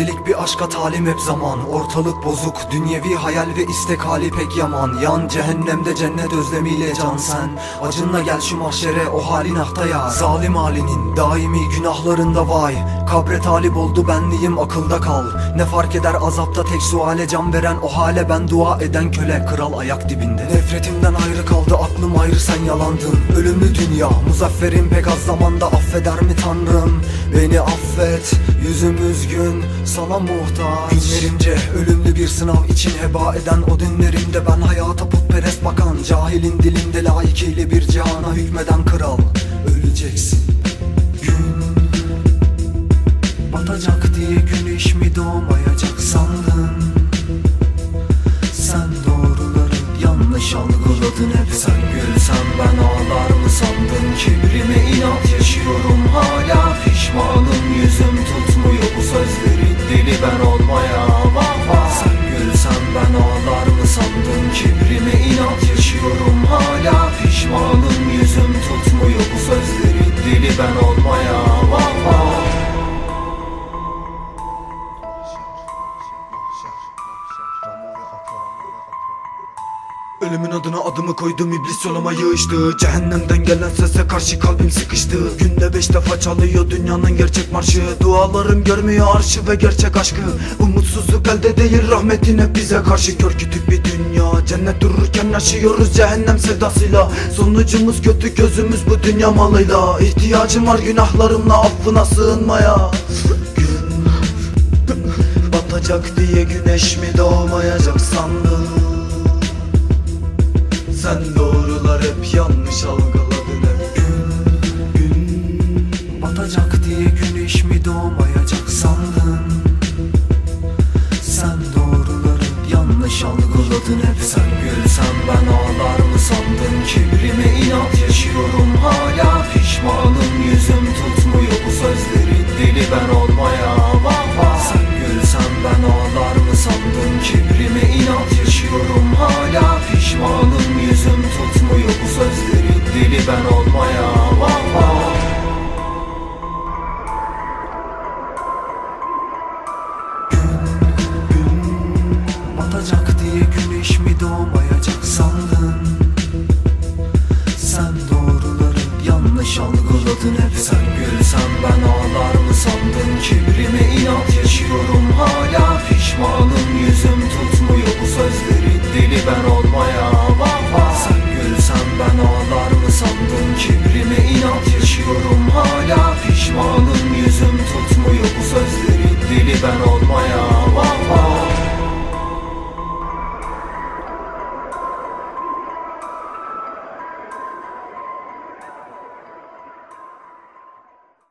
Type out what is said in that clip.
Senelik bir aşka talim hep zaman. Ortalık bozuk dünyevi hayal ve istek hali pek yaman. Yan cehennemde cennet özlemiyle can sen. Acınla gel şu mahşere o halin ahtaya Zalim halinin daimi günahlarında vay Kabre talip oldu benliğim akılda kal. Ne fark eder azapta tek suale can veren O hale ben dua eden köle. Kral ayak dibinde. Nefretimden ayrı kaldı aklım ayrı sen yalandın. Ölümlü dünya muzafferin pek az zamanda. Affeder mi tanrım? Beni affet yüzüm üzgün sana muhtaç. Günlerimce ölümlü bir sınav için heba eden o dünlerimde Ben hayata putperest bakan. Cahilin dilinde layıkıyla bir cihana hükmeden kral ben ağlar mı sandın? Kibrime inat yaşıyorum hala Pişmanım. Yüzüm tutmuyor bu sözlerin Deli ben olmaya Ölümün adına adımı koydum iblis yoluma yığıştı. Cehennemden gelen sese karşı kalbim sıkıştı. Günde beş defa çalıyor dünyanın gerçek marşı. Dualarım görmüyor arşı ve gerçek aşkı. Umutsuzluk elde değil rahmetin hep bize karşı. Kör kütük bir dünya cennet dururken yaşıyoruz cehennem sevdasıyla. Sonucumuz kötü gözümüz bu dünya malıyla. İhtiyacım var günahlarımla affına sığınmaya. Gün batacak diye güneş mi doğmayacak sandın Batacak diye güneş mi doğmayacak sandın? Sen doğruları yanlış algıladın. Hep Sen gülsen ben ağlar mı sandın? Kibrime inat yaşıyorum. Hala Güneş mi doğmayacak sandın? Sen doğruları yanlış algıladın hep. Sen gülsen ben ağlar mı sandın? Kibrime inat yaşıyorum hala Pişmanım. Yüzüm tutmuyor bu sözlerin Deli ben olmaya vah Sen gülsen ben ağlar mı sandın? Kibrime inat yaşıyorum hala Pişmanım. Yüzüm tutmuyor bu sözlerin Deli ben olmaya